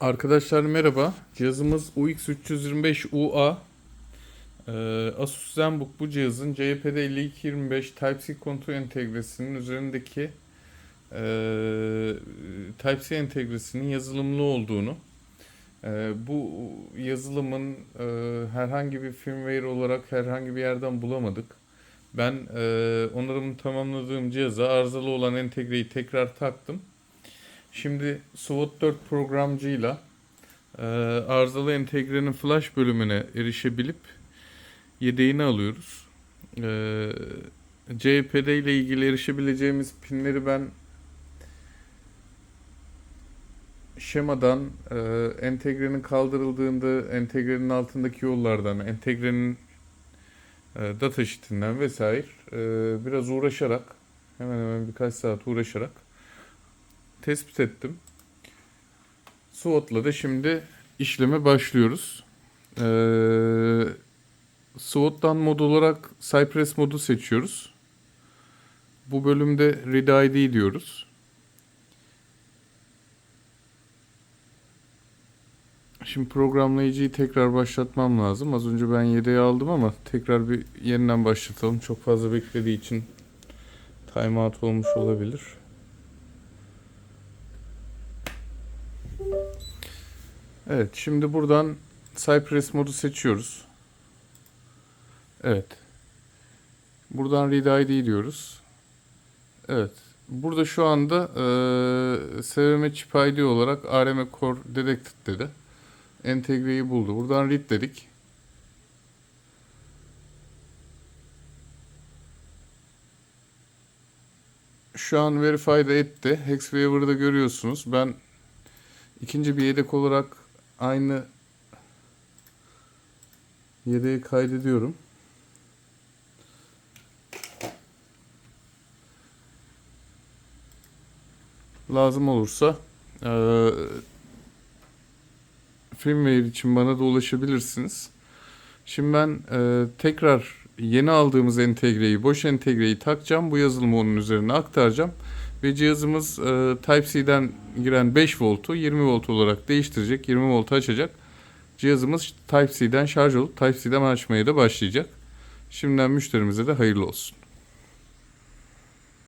Arkadaşlar merhaba. Cihazımız UX325UA. Ee, Asus ZenBook bu cihazın CHPD 5225 Type-C kontrol entegresinin üzerindeki e, Type-C entegresinin yazılımlı olduğunu, e, bu yazılımın e, herhangi bir firmware olarak herhangi bir yerden bulamadık. Ben e, onarımını tamamladığım cihaza arızalı olan entegreyi tekrar taktım. Şimdi SWOT 4 programcıyla e, arızalı entegrenin flash bölümüne erişebilip yedeğini alıyoruz. E, CHPD ile ilgili erişebileceğimiz pinleri ben şemadan e, entegrenin kaldırıldığında entegrenin altındaki yollardan, entegrenin e, data sheetinden vesaire e, biraz uğraşarak hemen hemen birkaç saat uğraşarak tespit ettim. SWOT'la da şimdi işleme başlıyoruz. Ee, SWOT'tan mod olarak Cypress modu seçiyoruz. Bu bölümde Read ID diyoruz. Şimdi programlayıcıyı tekrar başlatmam lazım. Az önce ben yedeği aldım ama tekrar bir yeniden başlatalım. Çok fazla beklediği için timeout olmuş olabilir. Evet, şimdi buradan Cypress modu seçiyoruz. Evet. Buradan Read ID diyoruz. Evet. Burada şu anda e, SVM Chip ID olarak ARM Core Detected dedi. Entegreyi buldu. Buradan Read dedik. Şu an Verified etti. Hexwaver'da görüyorsunuz. Ben İkinci bir yedek olarak aynı yedeği kaydediyorum. Lazım olursa eee firmware için bana da ulaşabilirsiniz. Şimdi ben eee, tekrar yeni aldığımız entegreyi, boş entegreyi takacağım. Bu yazılımı onun üzerine aktaracağım. Ve cihazımız e, Type-C'den giren 5 voltu 20 volt olarak değiştirecek. 20 voltu açacak. Cihazımız Type-C'den şarj olup Type-C'den açmaya da başlayacak. Şimdiden müşterimize de hayırlı olsun.